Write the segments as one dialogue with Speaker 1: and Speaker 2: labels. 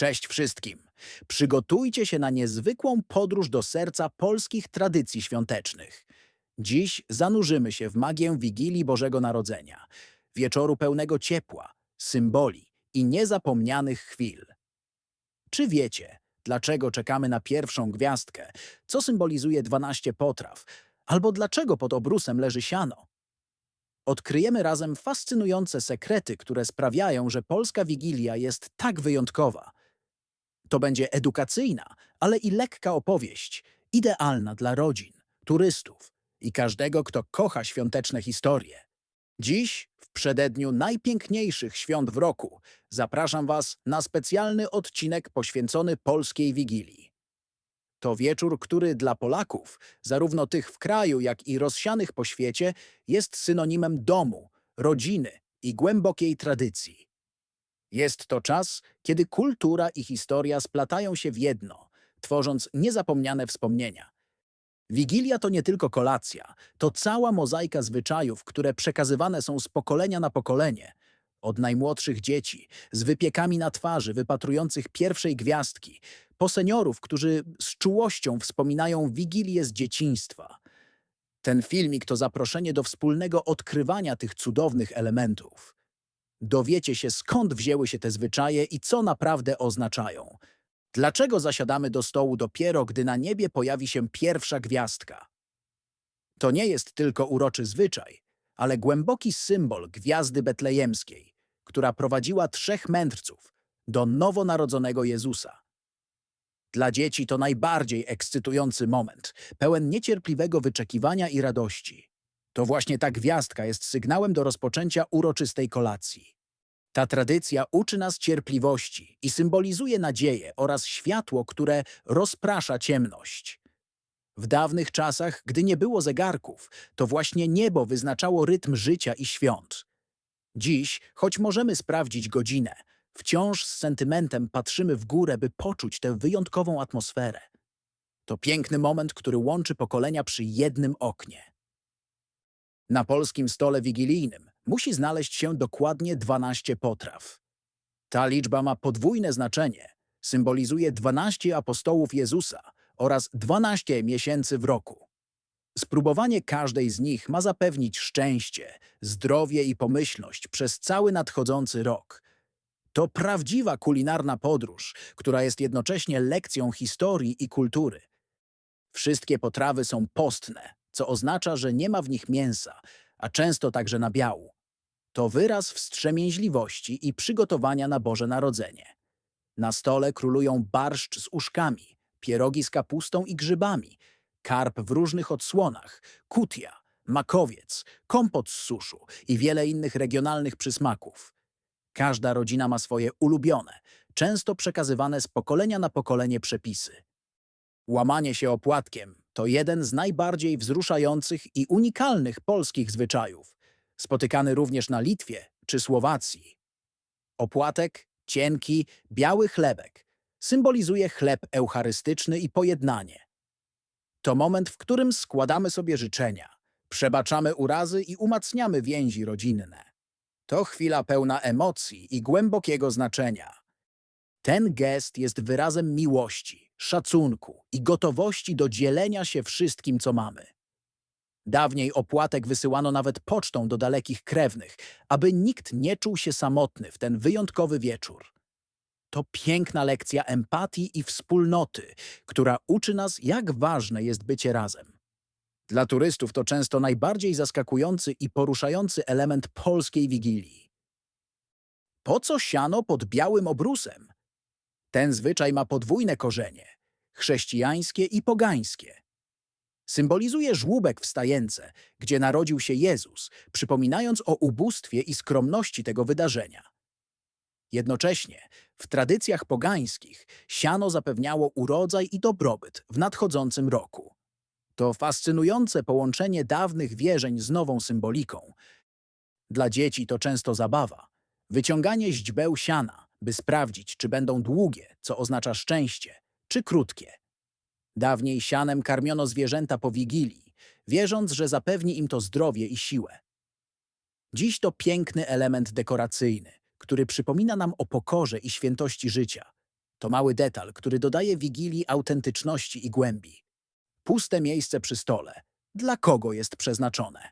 Speaker 1: Cześć wszystkim! Przygotujcie się na niezwykłą podróż do serca polskich tradycji świątecznych. Dziś zanurzymy się w magię Wigilii Bożego Narodzenia, wieczoru pełnego ciepła, symboli i niezapomnianych chwil. Czy wiecie, dlaczego czekamy na pierwszą gwiazdkę, co symbolizuje 12 potraw, albo dlaczego pod obrusem leży siano? Odkryjemy razem fascynujące sekrety, które sprawiają, że polska Wigilia jest tak wyjątkowa. To będzie edukacyjna, ale i lekka opowieść, idealna dla rodzin, turystów i każdego, kto kocha świąteczne historie. Dziś, w przededniu najpiękniejszych świąt w roku, zapraszam Was na specjalny odcinek poświęcony polskiej Wigilii. To wieczór, który dla Polaków, zarówno tych w kraju, jak i rozsianych po świecie, jest synonimem domu, rodziny i głębokiej tradycji. Jest to czas, kiedy kultura i historia splatają się w jedno, tworząc niezapomniane wspomnienia. Wigilia to nie tylko kolacja, to cała mozaika zwyczajów, które przekazywane są z pokolenia na pokolenie. Od najmłodszych dzieci, z wypiekami na twarzy, wypatrujących pierwszej gwiazdki, po seniorów, którzy z czułością wspominają Wigilię z dzieciństwa. Ten filmik to zaproszenie do wspólnego odkrywania tych cudownych elementów. Dowiecie się, skąd wzięły się te zwyczaje i co naprawdę oznaczają. Dlaczego zasiadamy do stołu dopiero, gdy na niebie pojawi się pierwsza gwiazdka? To nie jest tylko uroczy zwyczaj, ale głęboki symbol gwiazdy betlejemskiej, która prowadziła trzech mędrców do nowonarodzonego Jezusa. Dla dzieci to najbardziej ekscytujący moment, pełen niecierpliwego wyczekiwania i radości. To właśnie ta gwiazdka jest sygnałem do rozpoczęcia uroczystej kolacji. Ta tradycja uczy nas cierpliwości i symbolizuje nadzieję oraz światło, które rozprasza ciemność. W dawnych czasach, gdy nie było zegarków, to właśnie niebo wyznaczało rytm życia i świąt. Dziś, choć możemy sprawdzić godzinę, wciąż z sentymentem patrzymy w górę, by poczuć tę wyjątkową atmosferę. To piękny moment, który łączy pokolenia przy jednym oknie. Na polskim stole wigilijnym musi znaleźć się dokładnie 12 potraw. Ta liczba ma podwójne znaczenie. Symbolizuje 12 apostołów Jezusa oraz 12 miesięcy w roku. Spróbowanie każdej z nich ma zapewnić szczęście, zdrowie i pomyślność przez cały nadchodzący rok. To prawdziwa kulinarna podróż, która jest jednocześnie lekcją historii i kultury. Wszystkie potrawy są postne, co oznacza, że nie ma w nich mięsa, a często także nabiału. To wyraz wstrzemięźliwości i przygotowania na Boże Narodzenie. Na stole królują barszcz z uszkami, pierogi z kapustą i grzybami, karp w różnych odsłonach, kutia, makowiec, kompot z suszu i wiele innych regionalnych przysmaków. Każda rodzina ma swoje ulubione, często przekazywane z pokolenia na pokolenie przepisy. Łamanie się opłatkiem to jeden z najbardziej wzruszających i unikalnych polskich zwyczajów, spotykany również na Litwie czy Słowacji. Opłatek, cienki, biały chlebek symbolizuje chleb eucharystyczny i pojednanie. To moment, w którym składamy sobie życzenia, przebaczamy urazy i umacniamy więzi rodzinne. To chwila pełna emocji i głębokiego znaczenia. Ten gest jest wyrazem miłości, szacunku i gotowości do dzielenia się wszystkim, co mamy. Dawniej opłatek wysyłano nawet pocztą do dalekich krewnych, aby nikt nie czuł się samotny w ten wyjątkowy wieczór. To piękna lekcja empatii i wspólnoty, która uczy nas, jak ważne jest bycie razem. Dla turystów to często najbardziej zaskakujący i poruszający element polskiej wigilii. Po co siano pod białym obrusem? Ten zwyczaj ma podwójne korzenie chrześcijańskie i pogańskie. Symbolizuje żłóbek w stajence, gdzie narodził się Jezus, przypominając o ubóstwie i skromności tego wydarzenia. Jednocześnie w tradycjach pogańskich siano zapewniało urodzaj i dobrobyt w nadchodzącym roku. To fascynujące połączenie dawnych wierzeń z nową symboliką. Dla dzieci to często zabawa. Wyciąganie źdźbeł siana, by sprawdzić, czy będą długie, co oznacza szczęście, czy krótkie. Dawniej sianem karmiono zwierzęta po wigilii, wierząc, że zapewni im to zdrowie i siłę. Dziś to piękny element dekoracyjny, który przypomina nam o pokorze i świętości życia. To mały detal, który dodaje Wigilii autentyczności i głębi. Puste miejsce przy stole. Dla kogo jest przeznaczone?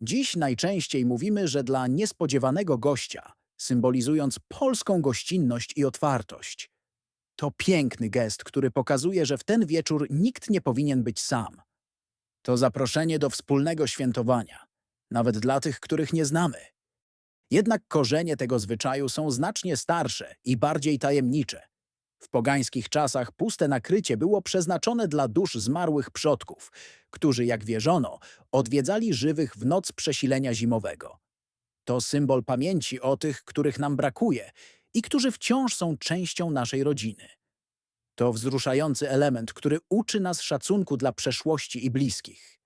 Speaker 1: Dziś najczęściej mówimy, że dla niespodziewanego gościa, symbolizując polską gościnność i otwartość. To piękny gest, który pokazuje, że w ten wieczór nikt nie powinien być sam. To zaproszenie do wspólnego świętowania, nawet dla tych, których nie znamy. Jednak korzenie tego zwyczaju są znacznie starsze i bardziej tajemnicze. W pogańskich czasach puste nakrycie było przeznaczone dla dusz zmarłych przodków, którzy, jak wierzono, odwiedzali żywych w noc przesilenia zimowego. To symbol pamięci o tych, których nam brakuje i którzy wciąż są częścią naszej rodziny. To wzruszający element, który uczy nas szacunku dla przeszłości i bliskich.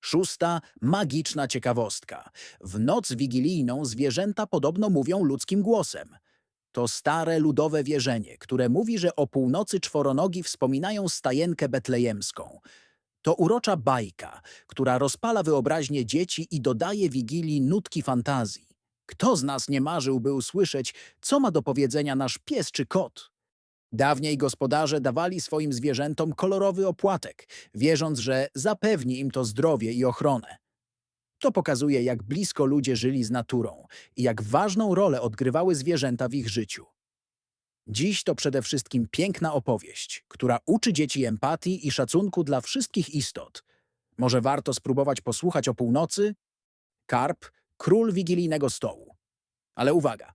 Speaker 1: Szósta, magiczna ciekawostka. W noc wigilijną zwierzęta podobno mówią ludzkim głosem. To stare ludowe wierzenie, które mówi, że o północy czworonogi wspominają stajenkę betlejemską. To urocza bajka, która rozpala wyobraźnię dzieci i dodaje Wigilii nutki fantazji. Kto z nas nie marzyłby usłyszeć, co ma do powiedzenia nasz pies czy kot? Dawniej gospodarze dawali swoim zwierzętom kolorowy opłatek, wierząc, że zapewni im to zdrowie i ochronę. To pokazuje, jak blisko ludzie żyli z naturą i jak ważną rolę odgrywały zwierzęta w ich życiu. Dziś to przede wszystkim piękna opowieść, która uczy dzieci empatii i szacunku dla wszystkich istot. Może warto spróbować posłuchać o północy? Karp, król wigilijnego stołu. Ale uwaga,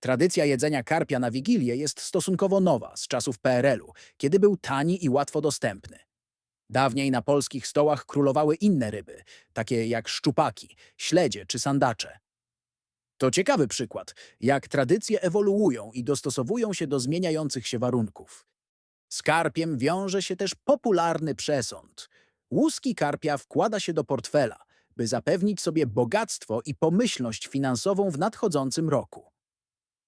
Speaker 1: tradycja jedzenia karpia na Wigilię jest stosunkowo nowa, z czasów PRL-u, kiedy był tani i łatwo dostępny. Dawniej na polskich stołach królowały inne ryby, takie jak szczupaki, śledzie czy sandacze. To ciekawy przykład, jak tradycje ewoluują i dostosowują się do zmieniających się warunków. Z karpiem wiąże się też popularny przesąd. Łuski karpia wkłada się do portfela, by zapewnić sobie bogactwo i pomyślność finansową w nadchodzącym roku.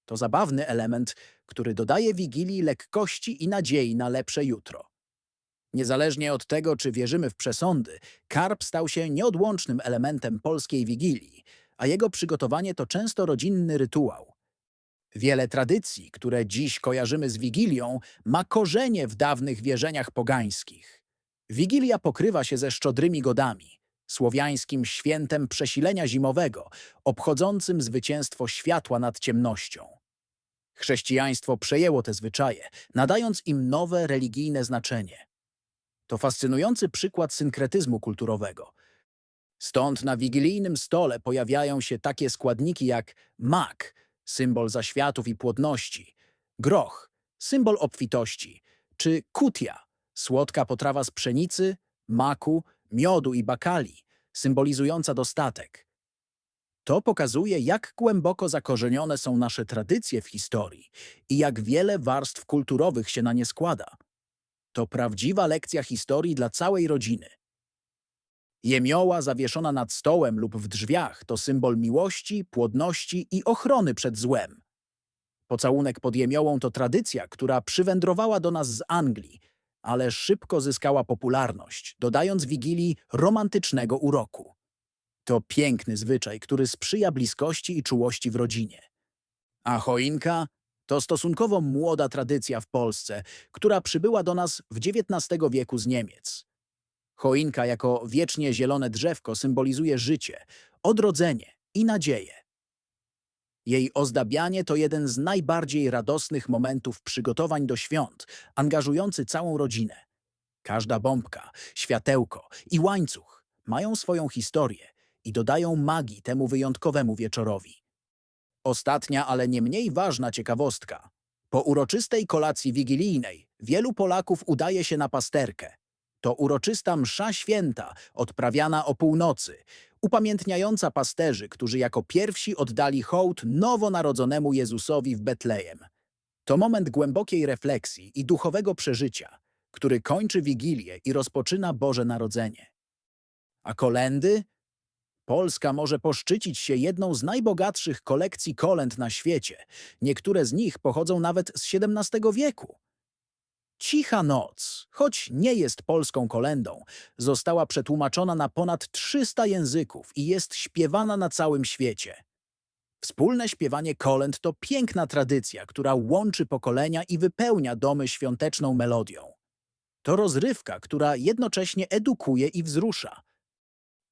Speaker 1: To zabawny element, który dodaje Wigilii lekkości i nadziei na lepsze jutro. Niezależnie od tego, czy wierzymy w przesądy, karp stał się nieodłącznym elementem polskiej Wigilii, a jego przygotowanie to często rodzinny rytuał. Wiele tradycji, które dziś kojarzymy z Wigilią, ma korzenie w dawnych wierzeniach pogańskich. Wigilia pokrywa się ze szczodrymi godami, słowiańskim świętem przesilenia zimowego, obchodzącym zwycięstwo światła nad ciemnością. Chrześcijaństwo przejęło te zwyczaje, nadając im nowe religijne znaczenie. To fascynujący przykład synkretyzmu kulturowego. Stąd na wigilijnym stole pojawiają się takie składniki jak mak, symbol zaświatów i płodności, groch, symbol obfitości, czy kutia, słodka potrawa z pszenicy, maku, miodu i bakali, symbolizująca dostatek. To pokazuje, jak głęboko zakorzenione są nasze tradycje w historii i jak wiele warstw kulturowych się na nie składa. To prawdziwa lekcja historii dla całej rodziny. Jemioła zawieszona nad stołem lub w drzwiach to symbol miłości, płodności i ochrony przed złem. Pocałunek pod jemiołą to tradycja, która przywędrowała do nas z Anglii, ale szybko zyskała popularność, dodając Wigilii romantycznego uroku. To piękny zwyczaj, który sprzyja bliskości i czułości w rodzinie. A choinka to stosunkowo młoda tradycja w Polsce, która przybyła do nas w XIX wieku z Niemiec. Choinka jako wiecznie zielone drzewko symbolizuje życie, odrodzenie i nadzieję. Jej ozdabianie to jeden z najbardziej radosnych momentów przygotowań do świąt, angażujący całą rodzinę. Każda bombka, światełko i łańcuch mają swoją historię i dodają magii temu wyjątkowemu wieczorowi. Ostatnia, ale nie mniej ważna ciekawostka. Po uroczystej kolacji wigilijnej wielu Polaków udaje się na pasterkę. To uroczysta msza święta, odprawiana o północy, upamiętniająca pasterzy, którzy jako pierwsi oddali hołd nowonarodzonemu Jezusowi w Betlejem. To moment głębokiej refleksji i duchowego przeżycia, który kończy Wigilię i rozpoczyna Boże Narodzenie. A kolendy? Polska może poszczycić się jedną z najbogatszych kolekcji kolęd na świecie. Niektóre z nich pochodzą nawet z XVII wieku. Cicha noc, choć nie jest polską kolendą, została przetłumaczona na ponad 300 języków i jest śpiewana na całym świecie. Wspólne śpiewanie kolęd to piękna tradycja, która łączy pokolenia i wypełnia domy świąteczną melodią. To rozrywka, która jednocześnie edukuje i wzrusza.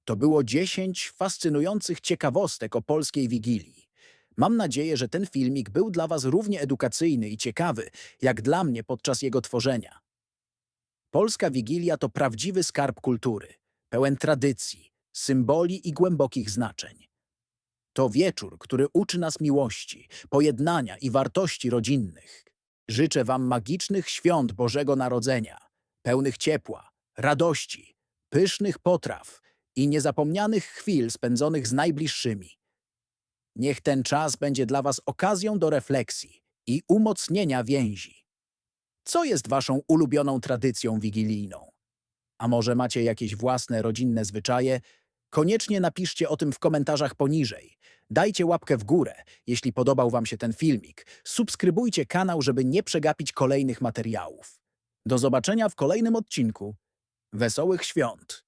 Speaker 1: To było 10 fascynujących ciekawostek o polskiej Wigilii. Mam nadzieję, że ten filmik był dla Was równie edukacyjny i ciekawy, jak dla mnie podczas jego tworzenia. Polska Wigilia to prawdziwy skarb kultury, pełen tradycji, symboli i głębokich znaczeń. To wieczór, który uczy nas miłości, pojednania i wartości rodzinnych. Życzę Wam magicznych świąt Bożego Narodzenia, pełnych ciepła, radości, pysznych potraw i niezapomnianych chwil spędzonych z najbliższymi. Niech ten czas będzie dla Was okazją do refleksji i umocnienia więzi. Co jest Waszą ulubioną tradycją wigilijną? A może macie jakieś własne rodzinne zwyczaje? Koniecznie napiszcie o tym w komentarzach poniżej. Dajcie łapkę w górę, jeśli podobał Wam się ten filmik. Subskrybujcie kanał, żeby nie przegapić kolejnych materiałów. Do zobaczenia w kolejnym odcinku. Wesołych świąt!